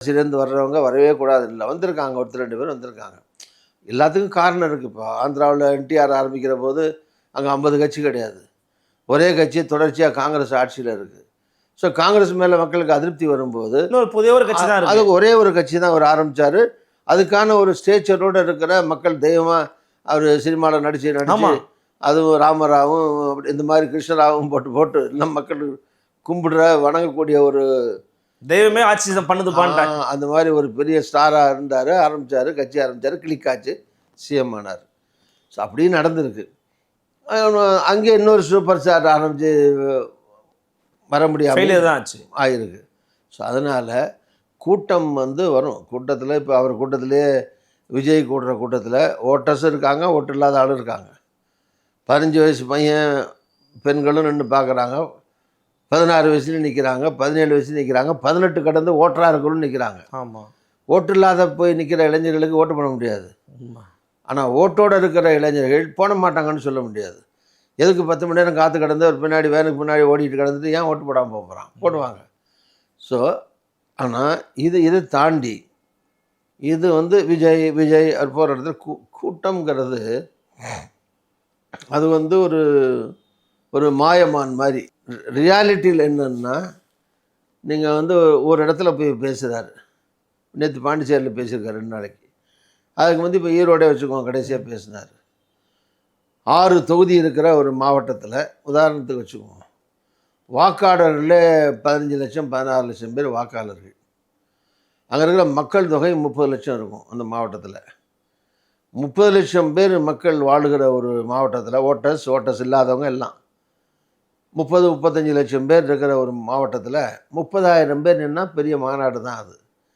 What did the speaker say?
கட்சியிலேருந்து வர்றவங்க வரவே கூடாது இல்லை வந்திருக்காங்க ஒருத்தர் ரெண்டு பேர் வந்திருக்காங்க. எல்லாத்துக்கும் காரணம் இருக்குது இப்போ ஆந்திராவில் என்டிஆர் ஆரம்பிக்கிற போது அங்கே ஐம்பது கட்சி கிடையாது. ஒரே கட்சி தொடர்ச்சியாக காங்கிரஸ் ஆட்சியில் இருக்குது ஸோ காங்கிரஸ் மேலே மக்களுக்கு அதிருப்தி வரும்போது இன்னொரு புதிய ஒரு கட்சி தான் அதுக்கு ஒரே ஒரு கட்சி தான் அவர் ஆரம்பிச்சாரு. அதுக்கான ஒரு ஸ்டேச்சரோடு இருக்கிற மக்கள் தெய்வமாக அவர் சினிமாவில் நடிச்சு நடிச்சு. அதுவும் ராமராவும் அப்படி இந்த மாதிரி கிருஷ்ணராவும் போட்டு போட்டு நம்ம மக்கள் கும்பிடுற வணங்கக்கூடிய ஒரு தெய்வமே ஆட்சி பண்ணுது பான்ட்டாங்க ஆ, அந்த மாதிரி ஒரு பெரிய ஸ்டாராக இருந்தார் ஆரம்பிச்சார் கட்சி ஆரம்பிச்சார் கிளிக் ஆச்சு சிஎம் ஆனார். ஸோ அப்படியும் நடந்திருக்கு. அங்கே இன்னொரு சூப்பர் ஸ்டார் ஆரம்பித்து வர முடியாமல் தான் ஆச்சு. ஆயிருக்கு. ஸோ அதனால் கூட்டம் வந்து வரும். கூட்டத்தில் இப்போ அவர் கூட்டத்திலே விஜய் கூடுற கூட்டத்தில் ஓட்டர்ஸும் இருக்காங்க ஓட்டு இல்லாத ஆளும் இருக்காங்க. பதினஞ்சு வயசு பையன் பெண்களும் நின்று பார்க்குறாங்க பதினாறு வயசுலேயும் நிற்கிறாங்க பதினேழு வயசுலையும் நிற்கிறாங்க பதினெட்டு கடந்து ஓட்டராக இருக்கணும் நிற்கிறாங்க ஆமா. ஓட்டு இல்லாத போய் நிற்கிற இளைஞர்களுக்கு ஓட்டு பண்ண முடியாது. ஆனால் ஓட்டோடு இருக்கிற இளைஞர்கள் போட மாட்டாங்கன்னு சொல்ல முடியாது. எதுக்கு பத்து மணி நேரம் காத்து கிடந்து ஒரு பின்னாடி வேனுக்கு பின்னாடி ஓடிட்டு கிடந்துட்டு ஏன் ஓட்டு போடாமல் போக போகிறான் போடுவாங்க. ஸோ ஆனால் இது இதை தாண்டி இது வந்து விஜய் விஜய் அவர் போகிற இடத்துல கூ கூட்டம்ங்கிறது அது வந்து ஒரு ஒரு மாயமான் மாதிரி. ரியாலிட்டியில் என்னன்னா நீங்கள் வந்து ஒரு இடத்துல போய் பேசுகிறாரு நேற்று பாண்டிச்சேரியில் பேசியிருக்காரு ரெண்டு நாளைக்கு. அதுக்கு வந்து இப்போ ஈரோடே வச்சுக்கோங்க கடைசியாக பேசினார். ஆறு தொகுதி இருக்கிற ஒரு மாவட்டத்தில் உதாரணத்துக்கு வச்சுக்குவோம் வாக்காளர்களில் பதினஞ்சு லட்சம் பதினாறு லட்சம் பேர் வாக்காளர்கள். அங்கே இருக்கிற மக்கள் தொகை முப்பது லட்சம் இருக்கும் அந்த மாவட்டத்தில். முப்பது லட்சம் பேர் மக்கள் வாழுகிற ஒரு மாவட்டத்தில் ஓட்டர்ஸ் ஓட்டர்ஸ் இல்லாதவங்க எல்லாம். முப்பது முப்பத்தஞ்சு லட்சம் பேர் இருக்கிற ஒரு மாவட்டத்தில் முப்பதாயிரம் பேர் நின்னால் பெரிய மாநாடு தான் அது.